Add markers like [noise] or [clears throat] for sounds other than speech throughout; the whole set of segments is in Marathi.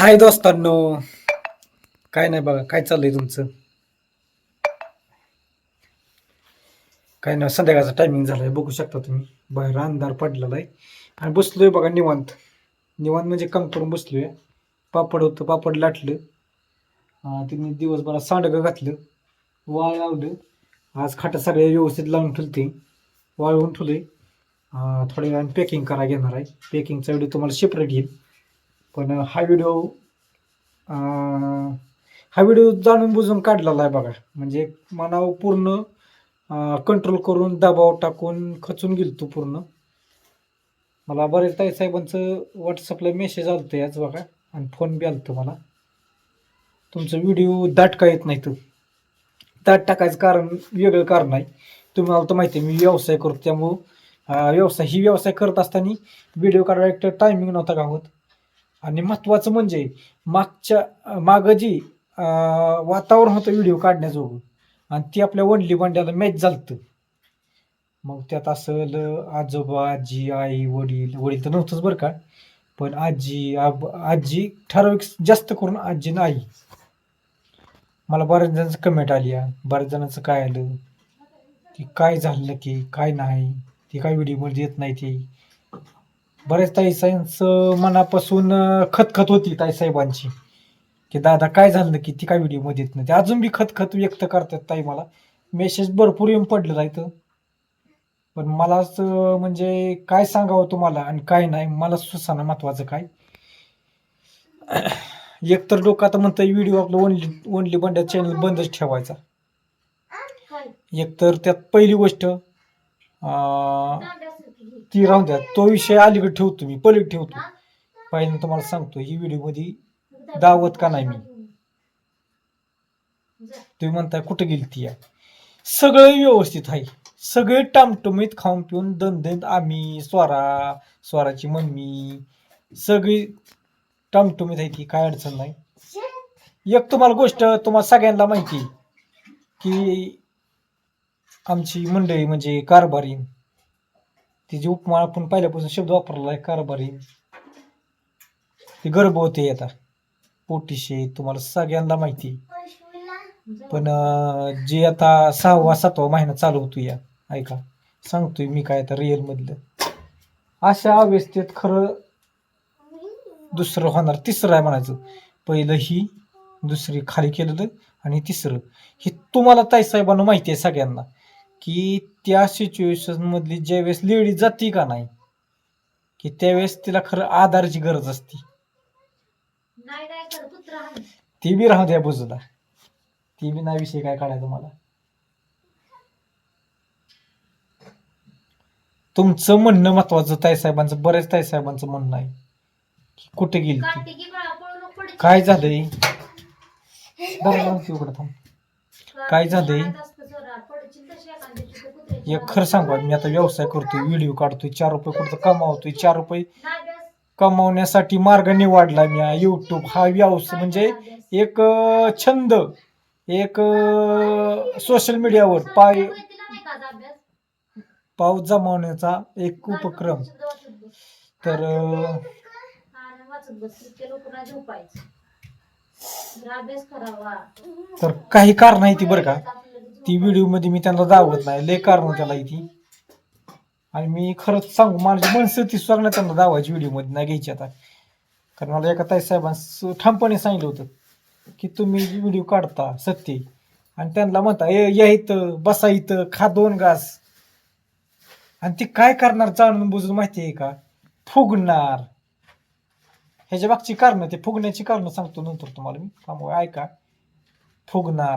हाय दोस्तांनो. काय नाही बघा काय चाललंय तुमचं? काय नाही संध्याकाळचा टायमिंग झालाय बघू शकता तुम्ही. बाहेर अंधार पडलेला आहे. आणि बसलोय बघा निवांत. निवांत म्हणजे काम करून बसलोय. पापड होतं पापड लाटलं. तिने दिवसभरात सांडगं घातलं. वाळ लावलं. आज खाटा सगळे व्यवस्थित लावून ठेवते वाळवून ठेवले थोड्या वेळाने पॅकिंग करा घेणार आहे. पॅकिंगचा व्हिडिओ तुम्हाला सेपरेट येईल पण हा व्हिडिओ हा व्हिडिओ जाणून बुजून काढलेला आहे बघा. म्हणजे मनावर पूर्ण कंट्रोल करून दबाव टाकून खचून गेलो तो पूर्ण. मला बरेच ताई साहेबांचं व्हॉट्सअपला मेसेज आलतो याच बघा आणि फोन बी आलतो मला. तुमचं व्हिडिओ दाट का येत नाही तर. दाट टाकायचं कारण वेगळं कारण आहे. तुम्ही मला तर माहिती आहे मी व्यवसाय करतो त्यामुळं व्यवसाय ही व्यवसाय करत असताना व्हिडिओ काढायला एक टायमिंग नव्हता का होत आणि महत्त्वाचं म्हणजे मागच्या मागं जी वातावरण होतं व्हिडिओ काढण्याजोगं आणि ती आपल्या वडली बंड्याला मॅच झालतं. मग त्यात असल आजोबा आजी आई वडील वडील तर नव्हतंच बरं का पण आजी आब आजी ठराविक जास्त करून आजी नाही आई. मला बऱ्याच जणांचं कमेंट आली आहे. बऱ्याच जणांचं काय आलं? की काय झालं की काय नाही? ती काय व्हिडिओमध्ये येत नाही ती? बऱ्याच ताईसाहेबांचं मनापासून खतखत होती ताईसाहेबांची. की दादा काय झालं की ती काय व्हिडिओमध्ये येत नाही. ते अजून बी खतखत व्यक्त करतात ताई मला. मेसेज भरपूर येऊन पडलेला आहे पण मलाच म्हणजे काय सांगावं तुम्हाला आणि काय नाही मला सुसाना महत्वाचं काय? [clears throat] एकतर डोकं आता म्हणतं व्हिडिओ आपलं ओनली ओनली बंड्या चॅनल बंदच ठेवायचा. एकतर त्यात पहिली गोष्ट अं, ती राहून द्या. तो विषय अलीकडे ठेवतो मी पलीकडे ठेवतो. पहिल्यांदा तुम्हाला सांगतो ही व्हिडिओमध्ये दावत का नाही मी? तुम्ही म्हणताय कुठं गेली ती या? सगळं व्यवस्थित आहे. सगळे टामटुमीत खाऊन पिऊन दणदणीत आम्ही स्वरा स्वराची मम्मी सगळी टामटुमीत आहे ती काय अडचण नाही. एक तुम्हाला गोष्ट तुम्हाला सगळ्यांना माहिती आहे की आमची मंडळी म्हणजे कारभारी तिची उपमा आपण पहिल्यापासून शब्द वापरला आहे कारभारी. ती गर्भ आहे आता. पोटीशे तुम्हाला सगळ्यांना माहिती. आहे. पण जे आता सहावा सातवा महिना चालू होतो या ऐका. सांगतोय मी काय आता रिअल मधलं. अशा अवस्थेत खरं दुसरं होणार तिसरं आहे म्हणायचं. पहिलं ही दुसरी खाली केलेलं आणि तिसरं. हे तुम्हाला ताईसाहेबांना माहिती आहे सगळ्यांना. की त्या सिच्युएशन मधली ज्यावेळेस लेडी जाती का नाही की त्यावेळेस तिला खरं आधाराची गरज असते. नाही नाही कर कुत्रा आहे. ती बी राहू द्या बाजूला. ती बी नाही विषय काय काढायचा मला. तुमचं म्हणणं महत्वाचं ताईसाहेबांचं बऱ्याच ताईसाहेबांचं म्हणणं आहे की कुठे गेली ती? काठी की बाळा पळू नको पडशील. काय झालंय? बरं उघडं थांब. काय झालंय? एक खरं सांगू मी आता व्यवसाय करतोय व्हिडिओ काढतोय चार रुपये कुठं कमावतोय चार रुपये कमावण्यासाठी मार्ग निवडला मी. यूट्यूब हा व्यवसाय म्हणजे एक छंद एक सोशल मीडियावर पाय पाऊस जमावण्याचा एक उपक्रम. तर तर काही कारण आहे ती बरं का? ती व्हिडिओमध्ये मी त्यांना दावत नाही. लय कारण त्याला ती आणि मी खरंच सांगू माझी माणसं ती सुद्धा त्यांना दावायची व्हिडिओमध्ये नाही घ्यायची आता. कारण मला एका ताई साहेबांना ठामपणे सांगितलं होतं की तुम्ही व्हिडिओ काढता सत्य. आणि त्यांना म्हणता ए या इथं बसा इथं खा दोन घास. आणि ती काय करणार जाणून बुजून माहिती आहे का? फुगणार. ह्याच्या मागची कारण ते फुगण्याची कारण सांगतो नंतर तुम्हाला मी. त्यामुळे ऐका. फुगणार.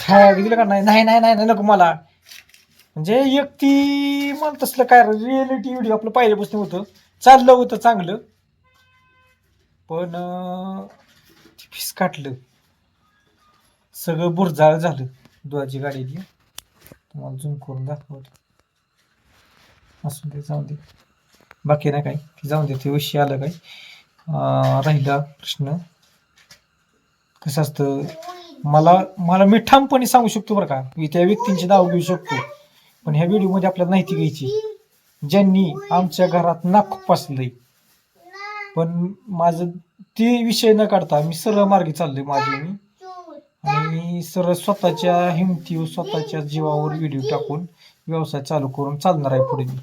खायला दिलं का नाही? नाही नाही नाही नाही, नको मला. म्हणजे एक ती मला तसलं काय रिएलिटी व्हिडिओ आपलं पहिल्यापासून होतं. चाललं होतं चांगलं. पण फिस फीस काटलं. सगळं बुरजाळ झालं. दुधाची गाडीची तुम्हाला झूम करून दाखवत. असू दे जाऊ दे. बाकी नाही काय जाऊन दे. ते विषय आलं काय राहिला प्रश्न. कसं असतं? मला मला मी ठामपणे सांगू शकतो बरं का मी त्या व्यक्तींची नाव घेऊ शकतो. पण ह्या व्हिडिओमध्ये आपल्याला माहिती घ्यायची ज्यांनी आमच्या घरात नाक पासलंय. पण माझं ते विषय न काढता मी सरळ मार्गी चाललोय माझी मी. आणि सरळ स्वतःच्या हिमतीवर स्वतःच्या जीवावर व्हिडिओ टाकून व्यवसाय चालू करून चालणार आहे पुढे मी.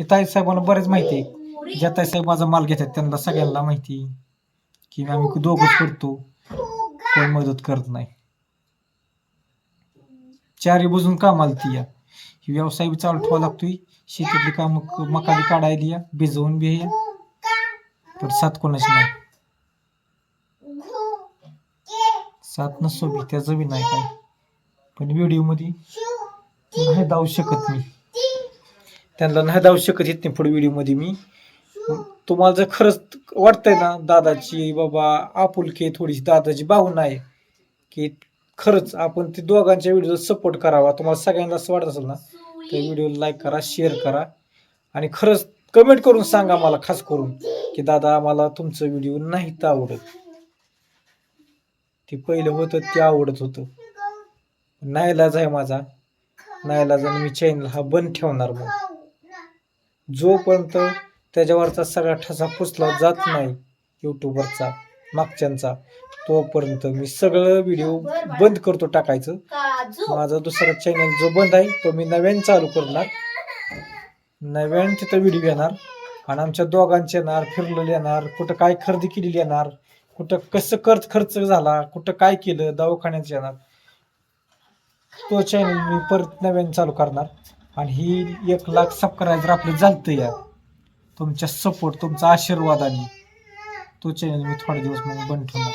हे ताई साहेबांना बरेच माहिती आहे. ज्या ताई साहेब माझा माल घेतात त्यांना सगळ्यांना माहिती की आम्ही दोघंच करतो. कोण मदत करत नाही. चारी बाजून कामाला ती या. ही व्यवसाय बी चालू ठेवा लागतोय. शेतीतली काम मका बी काढायला या. भिजवून बी या. पण सात कोणाची नाही. सात नसतो बी त्याचं बी नाही काय. पण व्हिडिओमध्ये नाही धावू शकत मी. त्यांना नाही धावू शकत येत नाही पुढे व्हिडिओमध्ये मी. तुम्हाला जर खरंच वाटतंय ना दादाची बाबा आपुलकी थोडीशी दादाची भावना आहे की खरंच आपण ते दोघांच्या व्हिडिओ सपोर्ट करावा. तुम्हाला सगळ्यांना असं वाटत असेल ना तर व्हिडिओ लाईक करा शेअर करा. आणि खरंच कमेंट करून सांगा मला खास करून की दादा आम्हाला तुमचं व्हिडिओ नाही तर आवडत. ते पहिलं होतं ते आवडत होतं. नाईलाज आहे माझा. नाईलाजाने मी चॅनल हा बंद ठेवणार मग. जोपर्यंत त्याच्यावरचा सगळा ठसा पुसला जात नाही यूट्यूबवरचा मागच्यांचा. तोपर्यंत मी सगळं व्हिडिओ बंद करतो टाकायचं. माझा दुसरा चॅनल जो बंद आहे तो मी नव्याने चालू करणार. नव्याने तिथं व्हिडिओ येणार आणि आमच्या दोघांचे येणार फिरलेले येणार कुठं काय खरेदी केलेली येणार कुठं कसं खर्च खर्च झाला कुठं काय केलं दवाखान्यात येणार. तो चॅनल मी परत नव्याने चालू करणार. आणि ही एक लाख सबस्क्रायबर आपले झालतं या तुमच्या सपोर्ट तुमचा आशीर्वादाने तो चॅनल मी थोडे दिवस मग बंद ठेवणार.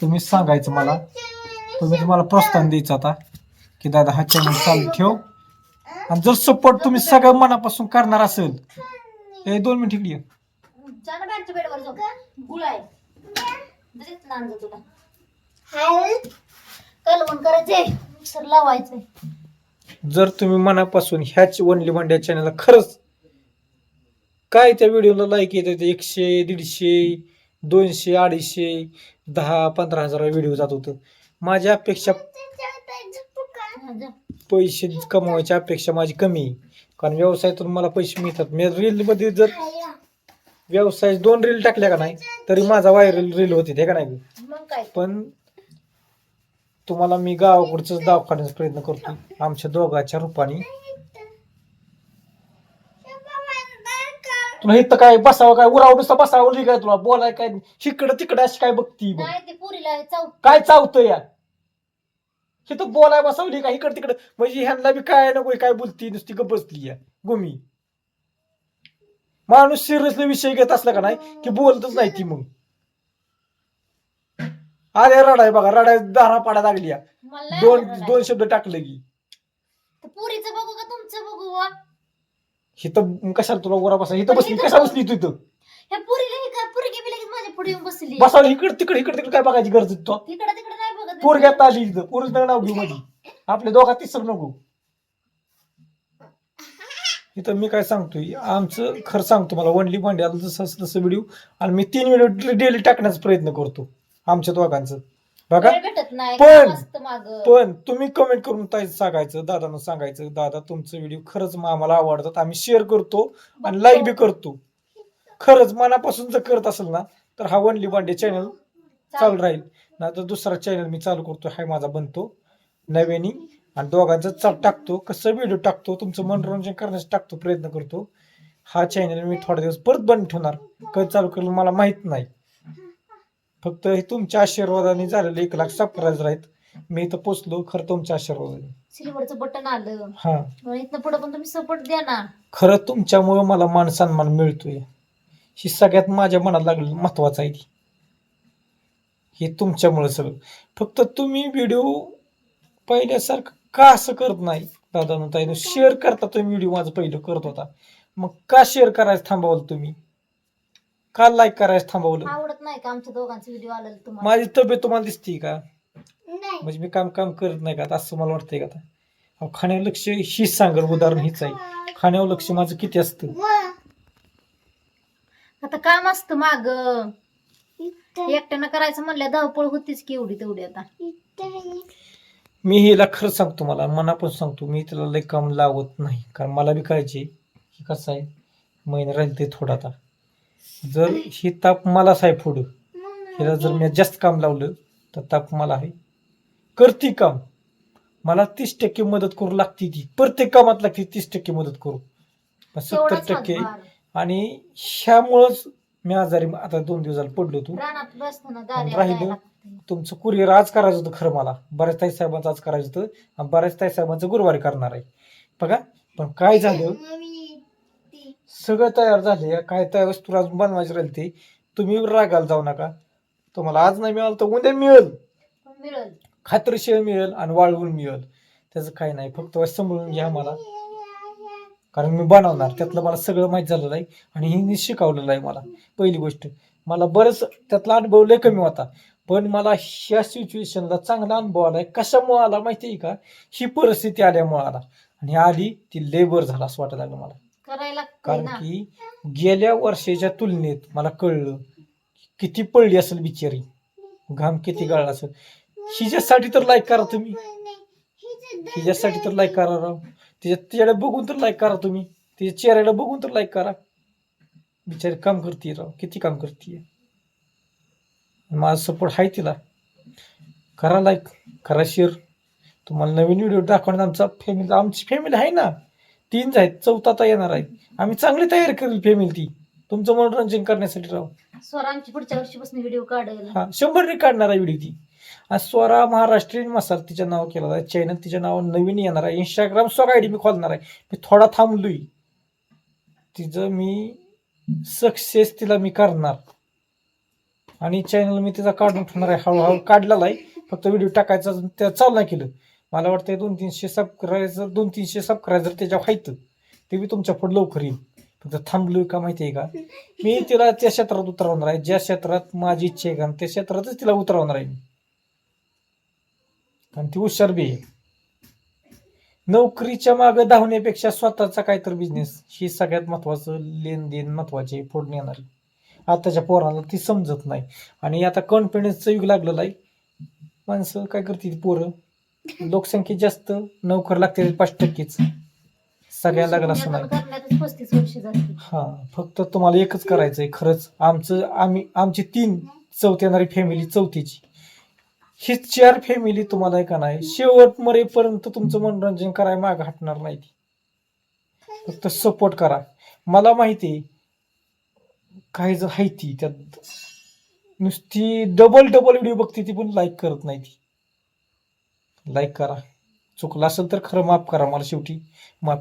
तुम्ही सांगायचं मला. तुम्ही तुम्हाला प्रोत्साहन द्यायचं आता की दादा हा चॅनल चालू ठेव. आणि जर सपोर्ट तुम्ही सगळं मनापासून करणार असेल हे दोन मिनिट इकडे करायचंय. मिक्सर लावायचंय. जर तुम्ही मनापासून ह्याच वनली भांड्या चॅनलला खरंच काय त्या व्हिडिओला लाईक येत होते एकशे दीडशे दोनशे अडीचशे दहा पंधरा हजार व्हिडिओ जात होतं माझी अपेक्षा. पैसे कमवायची अपेक्षा माझी कमी आहे. कारण व्यवसायातून मला पैसे मिळतात मी रीलमध्ये जर व्यवसाय दोन रील टाकल्या का नाही तरी माझा व्हायरल रील होते हे का नाही पण तुम्हाला मी गावाकडचंच दवाखान्याचा प्रयत्न करतो. आमच्या दोघांच्या रूपाने. तुला इथं काय बसावं काय उराव नुसतं बसावं नाही काय तुला? बोलाय काय इकडं तिकडं अशी काय बघती बघ. नाही ते पुरीला चाव काय चावतं या इथं बोलाय बसावली का इकडं तिकडं. म्हणजे ह्यांना बी काय नको काय बोलती नुसती गप बसली या गुमी. माणूस सिरियसली विषय घेत असला का नाही की बोलतच नाही ती मग. अरे रडाय बघा रडाय दारा पाडा लागली या. मला दोन आवडलं दोन शब्द टाकले की. ते पुरीचं बघू का तुमचं बघू वा? इथं कशाला तुला गोरा बसा इथं बसली कशा बसली तू इथं? ह्या पुरीला हे काय पुरगी बी लगेच माझ्या पुढे येऊन बसली? बसावली इकडे तिकडे इकडे तिकडे काय बघायची गरज आहे तो तिकडे तिकडे नाही बघत पोरग्यात आली इथं पोरच नाव घेऊ मध्ये आपल्या दोघात तिसरं नको. इथं मी काय सांगतोय? आमचं खरं सांगतो मला वनली भांड्याला जसं असं तसं व्हिडिओ आणि मी तीन व्हिडिओ डेली टाकण्याचा प्रयत्न करतो. आमच्या दोघांचं. बघा. वेळ भेटत नाही? पण- माग? पण तुम्ही कमेंट करून ताई सांगायचं दादानं सांगायचं दादा तुमचं व्हिडिओ खरंच मग आम्हाला आवडतात. आम्ही शेअर करतो आणि लाईक बी करतो. खरंच मनापासून जर करत असेल ना तर हा वनली भांडे चॅनल चालू राहील. नाही तर दुसरा चॅनल मी चालू करतो हा माझा बनतो. नव्याने. आणि दोघांचं चाल टाकतो. कसं व्हिडिओ टाकतो तुमचं मनोरंजन करण्याचा टाकतो प्रयत्न करतो. हा चॅनल मी थोडे दिवस परत बंद ठेवणार. कधी चालू करेल मला माहीत नाही. फक्त हे तुमच्या आशीर्वादाने झालेलं एक लाख सबस्क्राईबर आहेत. मी इथं पोचलो खरं तुमच्या आशीर्वादाने. सिल्वरचं बटन आलं. हा. मग इथनं पुढे पण तुम्ही सपोर्ट द्या ना. खरं तुमच्यामुळं मला मान सन्मान मिळतोय. ही सगळ्यात माझ्या मनात लागलेलं महत्वाचं आहे ती. हे तुमच्यामुळं सगळं. फक्त तुम्ही व्हिडिओ पहिल्यासारखं का असं करत नाही दादा ताईनं शेअर करता तुम्ही व्हिडिओ माझं पहिलं करत होता. मग का शेअर करायचं थांबवलं तुम्ही? का लाईक करायचं थांबवलं? आवडत नाही का आमच्या दोघांचे व्हिडिओ आलेले तुम्हाला? माझी तब्येत तुम्हाला दिसते का? म्हणजे मी काम काम करत नाही का आता असं मला वाटतंय का आता? अहो, खाण्यावर लक्ष हीच सांगल उदाहरण हीच आहे. खाण्यावर लक्ष माझं किती असतं? आता काम असतं माग. एकट्यानं करायचं म्हणलं धावपळ होतीच की एवढी तेवढी आता. मी हिला खरं सांगतो मला मनापासून सांगतो मी तिला लई काम लावत नाही. कारण मला बी काळजी आहे की कसं आहे? महिना राहील ते थोडा आता. जर ही ताप मलाच आहे पुढं. हिला जर मी जास्त काम लावलं तर ताप मला आहे. करती काम. मला तीस टक्के मदत करू लागती ती. प्रत्येक कामात लागते तीस टक्के मदत करू. सत्तर टक्के. आणि ह्यामुळंच मी आजारी आता दोन दिवस झाले पडलो तू राहिलं. तुमचं कुरिअर आज करायचं होतं खरं मला. बऱ्याच ताई साहेबांचं आज करायचं होतं. आणि बऱ्याच ताई साहेबांचं गुरुवारी करणार आहे. बघा पण काय झालं? सगळं तयार झाले काय त्या वस्तू अजून बनवायची राहील ते तुम्ही रागाला जाऊ नका. तुम्हाला आज नाही मिळालं तर उद्या मिळेल. खात्रीशीर मिळेल आणि वाळवून मिळेल. त्याचं काही नाही फक्त समजून घ्या मला. कारण मी बनवणार त्यातलं मला सगळं माहीत झालेलं आहे आणि हिने शिकवलेलं आहे मला. पहिली गोष्ट मला बरंच त्यातला अनुभव लय कमी होता. पण मला ह्या सिच्युएशनला चांगला अनुभव आलाय कशामुळे आला माहिती आहे का? ही परिस्थिती आल्यामुळे आला. आणि आली ती लेबर झाला असं वाटायला लागलं मला. करायला कारण ना. की गेल्या वर्षाच्या तुलनेत मला कळलं किती पडली असेल बिचारी. घाम किती गळला असेल. हिच्यासाठी तर लाईक करा तुम्ही. हिच्यासाठी तर लाईक करा राव. तिच्या तिच्याकडे बघून तर लाईक करा तुम्ही. तिच्या चेहऱ्याला बघून तर लाईक करा. बिचारी काम करते राव. किती काम करते माझा सपोर्ट आहे तिला. करा लाईक करा शेअर तुम्हाला नवीन व्हिडिओ दाखवण्यात आमचा फॅमिली आमची फॅमिली आहे ना. तीनच आहेत चौथा आता येणार आहे. आम्ही चांगली तयारी करेल फॅमिली ती. तुमचं मनोरंजन करण्यासाठी राव. स्वरा आमची पुढच्या वर्षीपासून व्हिडिओ काढेल हा शंभर काढणार आहे व्हिडिओ ती. आज स्वरा महाराष्ट्रीयन मसाला तिच्या नाव केलं आहे चॅनल तिच्या नाव नवीन येणार आहे. इंस्टाग्राम स्वरा आयडी मी खोलणार आहे. मी थोडा थांबलोय. तिचं मी सक्सेस तिला मी करणार. आणि चॅनल मी तिचा काढून ठेवणार आहे. हळूहळू काढलेला आहे. फक्त व्हिडिओ टाकायचा अजून त्या चालू नाही केलं. मला वाटतं दोन तीनशे सबस्क्रायझर दोन तीनशे सबस्क्रायझर त्याच्यावर आहेत. ते मी तुमच्यापुढे लवकर येईल. फक्त थांबलोय का माहिती आहे का? मी तिला त्या क्षेत्रात उतरवणार आहे. ज्या क्षेत्रात माझी इच्छा आहे का त्या क्षेत्रातच तिला उतरवणार आहे मी. कारण ती हुशार बी आहे. नोकरीच्या मागे धावण्यापेक्षा स्वतःचा काहीतरी बिझनेस ही सगळ्यात महत्वाचं लेनदेन महत्त्वाचे पुढे येणार आताच्या पोराला ती समजत नाही. आणि आता कॉन्फिडन्सचं युग लागलेलं आहे. माणसं काय करतील पोरं? लोकसंख्या जास्त नोकर लागते पाच टक्केच. सगळ्या लागलं असं नाही करण्यातच पस्तीस वर्ष झाली हा फक्त तुम्हाला एकच करायचंय खरंच. आमचं आम्ही आमची तीन चौथी येणारी फॅमिली चौथीची. ही चार फॅमिली तुम्हाला का नाही शेवट मरेपर्यंत तुमचं मनोरंजन करायला माग हटणार नाही ती. फक्त सपोर्ट करा. मला माहिती आहे काही जर आहे ती त्यात नुसती डबल डबल व्हिडिओ बघते ती पण लाईक करत नाही ती. लाईक करा. चुकलं असेल तर खरं माफ करा. मला शेवटी माफ